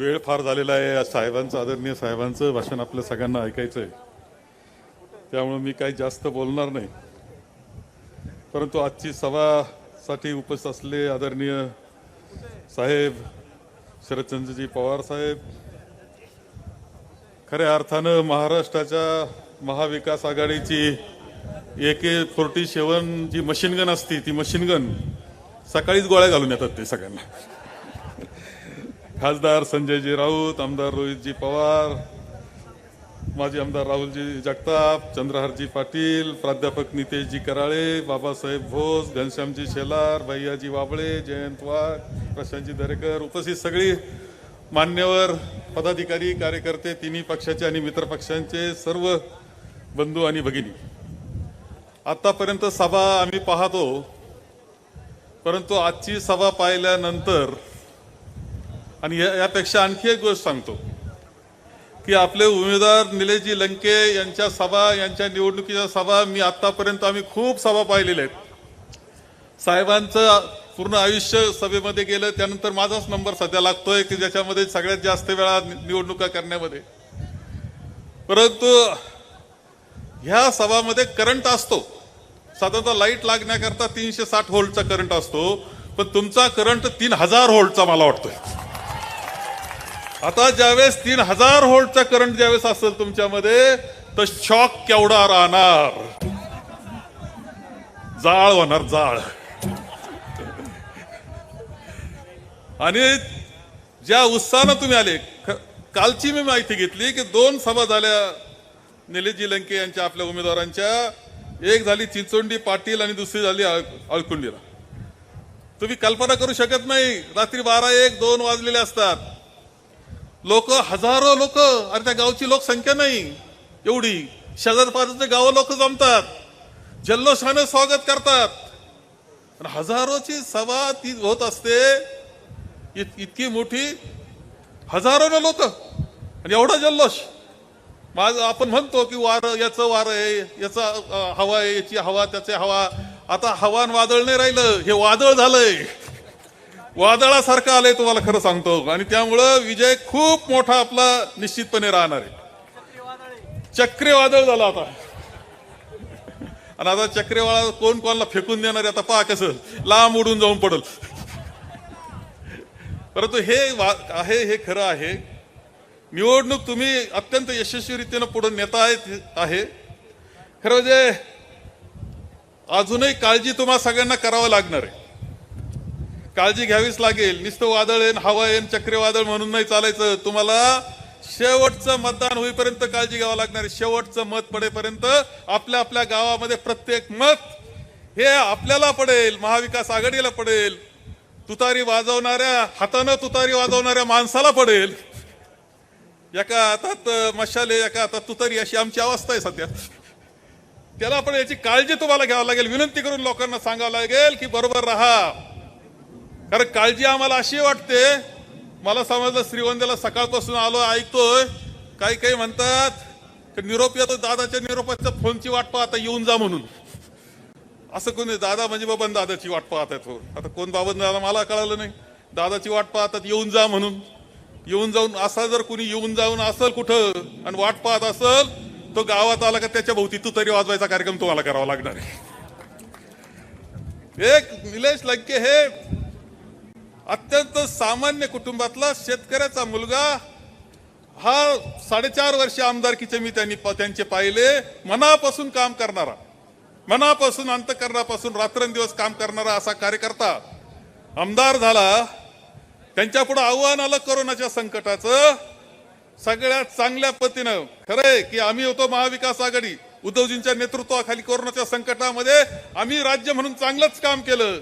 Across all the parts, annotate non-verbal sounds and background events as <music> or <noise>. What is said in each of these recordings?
वेळ फार झालेला आहे. आज साहेबांचं आदरणीय साहेबांचं भाषण आपल्या सगळ्यांना ऐकायचं आहे त्यामुळे मी काही जास्त बोलणार नाही. परंतु आजची सभासाठी उपस्थित असले आदरणीय साहेब शरदचंद्रजी पवार साहेब खऱ्या अर्थानं महाराष्ट्राच्या महाविकास आघाडीची ए के फोर्टी सेवन जी मशीनगन असती ती मशीनगन सकाळीच गोळ्या घालून येतात ते सगळ्यांना. खासदार संजयजी राऊत आमदार रोहितजी पवार माजी आमदार राहुलजी जगताप चंद्रहारजी पाटील प्राध्यापक नितेशजी कराळे बाबासाहेब भोस घनश्यामजी शेलार भैयाजी वाबळे जयंत वाघ प्रशांतजी दरेकर उपस्थित सगळी मान्यवर पदाधिकारी कार्यकर्ते तिन्ही पक्षाचे आणि मित्रपक्षांचे सर्व बंधू आणि भगिनी. आतापर्यंत सभा आम्ही पाहतो परंतु आजची सभा पाहिल्यानंतर आणि या- यापेक्षा आणखी एक गोष्ट सांगतो की आपले उमेदवार निलेशजी लंके यांच्या सभा यांच्या निवडणुकीच्या सभा मी आतापर्यंत आम्ही खूप सभा पाहिलेल्या आहेत. साहेबांचं पूर्ण आयुष्य सभेमध्ये गेलं त्यानंतर माझाच नंबर सध्या लागतोय की ज्याच्यामध्ये सगळ्यात जास्त वेळा निवडणुका करण्यामध्ये. परंतु ह्या सभामध्ये करंट असतो. साधारणतः लाइट लागण्याकरता तीनशे साठ होल्टचा करंट असतो पण तुमचा करंट तीन हजार होल्टचा मला वाटतोय. आता ज्यावेळेस तीन हजार होल्टचा करंट ज्यावेळेस असेल तुमच्यामध्ये तर शॉक केवढा राहणार? जाळ होणार जाळ. आणि ज्या उत्साहानं तुम्ही आले कालची मी माहिती घेतली की दोन सभा झाल्या निलेशजी लंके यांच्या आपल्या उमेदवारांच्या. एक झाली चिंचोंडी पाटील आणि दुसरी झाली अळकुंडीला तुम्ही कल्पना करू शकत नाही रात्री बारा एक दोन वाजलेले असतात. लोक हजारो लोक अरे त्या गावची लोकसंख्या नाही एवढी. शेजारपाजारचे गाव लोक जमतात. जल्लोषाने स्वागत करतात. आणि हजारोची सभा ती होत असते इत- इतकी मोठी. हजारो लोक. आणि एवढा जल्लोष. माझ आपण म्हणतो की वार याचं वार आहे याचा हवा आहे याची हवा त्याची हवा. आता हवान वादळ नाही राहिलं हे वादळ झालंय. वादळासारखं आलंय तुम्हाला खरं सांगतो. आणि त्यामुळं विजय खूप मोठा आपला निश्चितपणे राहणार आहे. चक्रीवादळ झालं आता. आणि आता चक्रीवादळ कोण कोणाला फेकून देणार आहे आता पहा कसं. लांब उडून जाऊन पडल. परंतु हे वा- आहे हे खरं आहे. निवडणूक तुम्ही अत्यंत यशस्वीरित्यानं पुढे नेता आहेत आहे. खरं म्हणजे अजूनही काळजी तुम्हाला सगळ्यांना करावं लागणार आहे. काळजी घ्यावीच लागेल. नुसतं वादळ येईन हवा येईन चक्रीवादळ म्हणून नाही चालायचं. तुम्हाला शेवटचं मतदान होईपर्यंत काळजी घ्यावं लागणार शेवटचं मत पडेपर्यंत आपल्या आपल्या गावामध्ये प्रत्येक मत हे आपल्याला पडेल महाविकास आघाडीला पडेल. तुतारी वाजवणाऱ्या हातानं तुतारी वाजवणाऱ्या माणसाला पडेल. एका हातात मशाले एका हातात तुतारी अशी आमची अवस्था आहे सध्या. त्याला पण याची काळजी तुम्हाला घ्यावं लागेल. विनंती करून लोकांना सांगावं लागेल की बरोबर राहा. कारण काळजी आम्हाला अशी वाटते मला समजलं श्रीगोंद्याला सकाळपासून आलो ऐकतोय. काही काही म्हणतात निरोप येतो दादाच्या निरोपाच्या फोनची वाट पाहता आता येऊन जा म्हणून. असं कोणी दादा म्हणजे बाबा दादाची वाट पाहत आहेत हो. आता कोण बाबा दादा मला कळालं नाही. दादाची वाट पाहतात येऊन जा म्हणून. येऊन जाऊन असा जर कुणी येऊन जाऊन असेल कुठं आणि वाट पाहत असेल तो गावात आला का त्याच्या भोवती तू तरी वाजवायचा कार्यक्रम तुम्हाला करावा लागणार आहे. एक निलेश लंके हे अत्यंत सामान्य कुटुंबातला शेतकऱ्याचा मुलगा हा साडेचार वर्ष आमदारकीचे मी त्यांनी त्यांचे पाहिले. मनापासून काम करणारा. मनापासून अंतकरणापासून रात्रंदिवस काम करणारा असा कार्यकर्ता आमदार झाला. त्यांच्या पुढे आव्हान आलं कोरोनाच्या संकटाचं. सगळ्यात चांगल्या पद्धतीनं खरंय की आम्ही होतो महाविकास आघाडी. उद्धवजींच्या नेतृत्वाखाली कोरोनाच्या संकटामध्ये आम्ही राज्य म्हणून चांगलंच काम केलं.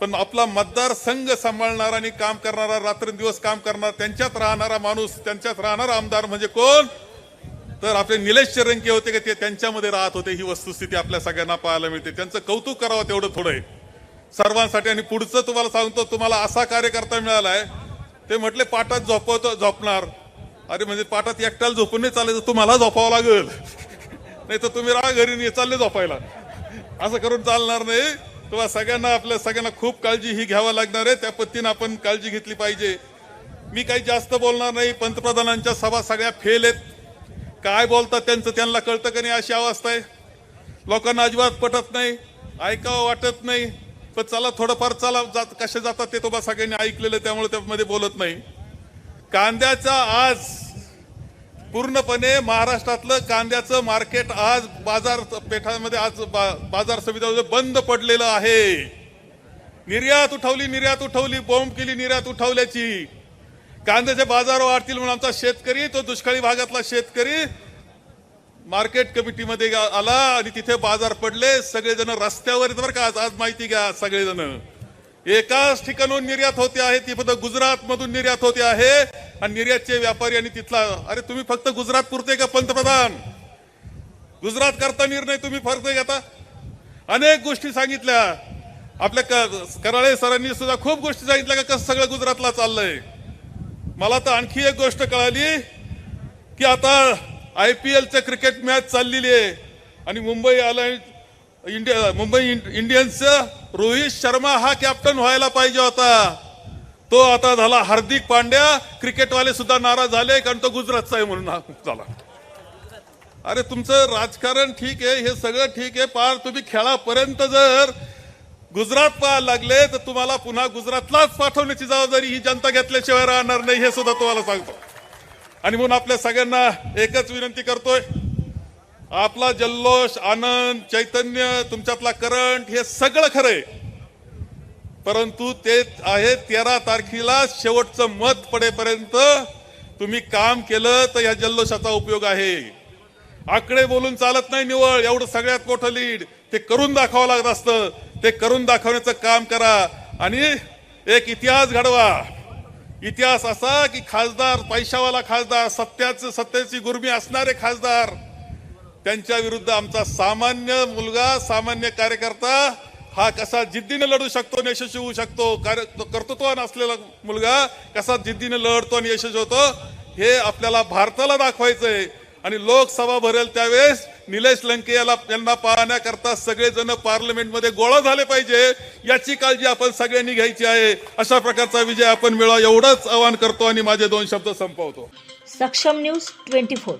पण आपला मतदारसंघ सांभाळणारा आणि काम करणारा रात्रंदिवस काम करणारा त्यांच्यात राहणारा माणूस त्यांच्यात राहणारा आमदार म्हणजे कोण? तर आपले निलेश चरंके होते का ते त्यांच्यामध्ये राहत होते. ही वस्तुस्थिती आपल्या सगळ्यांना पाहायला मिळते. त्यांचं कौतुक करावं तेवढं थोडं आहे. सर्वांसाठी आणि पुढचं तुम्हाला सांगतो तुम्हाला असा कार्यकर्ता मिळालाय ते म्हटले पाटात झोपवतो झोपणार. अरे म्हणजे पाटात एकट्याला झोपून नाही चालायचं तुम्हाला झोपावं लागेल. <laughs> नाही तर तुम्ही राहा घरी नाही चालले झोपायला. असं करून चालणार नाही. तेव्हा सगळ्यांना आपल्या सगळ्यांना खूप काळजी ही घ्यावं लागणार आहे. त्या पद्धतीनं आपण काळजी घेतली पाहिजे. मी काही जास्त बोलणार नाही. पंतप्रधानांच्या सभा सगळ्या फेल आहेत. काय बोलतात त्यांचं त्यांना कळतं का नाही अशी अवस्था आहे. लोकांना अजिबात पटत नाही. ऐकावं वाटत नाही. पण चला थोडंफार चला जात कसे जातात ते तुम्हाला सगळ्यांनी ऐकलेलं त्यामुळे त्यामध्ये बोलत नाही. कांद्याचा आज पूर्णपणे महाराष्ट्रातलं कांद्याचं मार्केट आज बाजारपेठामध्ये आज बा- बाजार सुविधा बंद पडलेलं आहे. निर्यात उठवली निर्यात उठवली बॉम्ब केली निर्यात उठवल्याची. कांद्याचे बाजार वाढतील म्हणून आमचा शेतकरी तो दुष्काळी भागातला शेतकरी मार्केट कमिटीमध्ये आला आणि तिथे बाजार पडले. सगळेजण रस्त्यावर येत बरं का. आज आज माहिती घ्या सगळेजण. एकाच ठिकाणून निर्यात होते आहे ती फक्त गुजरात मधून निर्यात होते आहे. आणि निर्यातचे व्यापारी आणि तिथला अरे तुम्ही फक्त गुजरात पुरते का पंतप्रधान? गुजरात करता निर्णय तुम्ही फरक घेता? अनेक गोष्टी सांगितल्या. आपल्या क- कराळे सरांनी सुद्धा खूप गोष्टी सांगितल्या का कसं सगळं गुजरातला चाललंय. मला तर आणखी एक गोष्ट कळाली की आता आय पी एलचं क्रिकेट मॅच चाललेली आहे. आणि मुंबई आलं इंडिया मुंबई इंड- रोहित शर्मा हा कॅप्टन व्हायला पाहिजे होता. तो आता झाला हार्दिक पांड्या. क्रिकेटवाले सुद्धा नाराज झाले कारण तो गुजरातचा आहे म्हणून हा झाला. अरे तुमचं राजकारण ठीक आहे हे सगळं ठीक आहे पार तुम्ही खेळापर्यंत जर गुजरात पाहायला लागले तर तुम्हाला पुन्हा गुजरातलाच पाठवण्याची जबाबदारी ही जनता घेतल्याशिवाय राहणार नाही हे सुद्धा तुम्हाला सांगतो. आणि म्हणून आपल्या सगळ्यांना एकच विनंती करतोय आपला जल्लोष आनंद चैतन्य तुमच्यातला करंट हे सगळं खरंय. परंतु ते आहे तेरा तारखेला शेवटचं मत पडेपर्यंत तुम्ही काम केलं तर या जल्लोषाचा उपयोग आहे. आकडे बोलून चालत नाही निवळ एवढं सगळ्यात मोठं लीड. ते करून दाखवावं लागत असतं. ते करून दाखवण्याचं काम करा. आणि एक इतिहास घडवा. इतिहास असा की खासदार पैशावाला खासदार सत्याचं सत्याची गुर्मी असणारे खासदार त्यांच्या विरुद्ध आमचा सामान्य मुलगा सामान्य कार्यकर्ता हा कसा जिद्दीने लढू शकतो आणि यशस्वी होऊ शकतो? कार्य कर्तृत्व कर्तृत्वान असलेला मुलगा कसा जिद्दीने लढतो आणि यशस्वी होतो? हे आपल्याला भारताला दाखवायचंय. आणि लोकसभा भरेल त्यावेळेस निलेश लंके याला यांना पाहण्याकरता सगळेजण पार्लमेंटमध्ये गोळा झाले पाहिजे. याची काळजी आपण सगळ्यांनी घ्यायची आहे. अशा प्रकारचा विजय आपण मिळवा. एवढंच आवाहन करतो आणि माझे दोन शब्द संपवतो. सक्षम न्यूज ट्वेंटी फोर.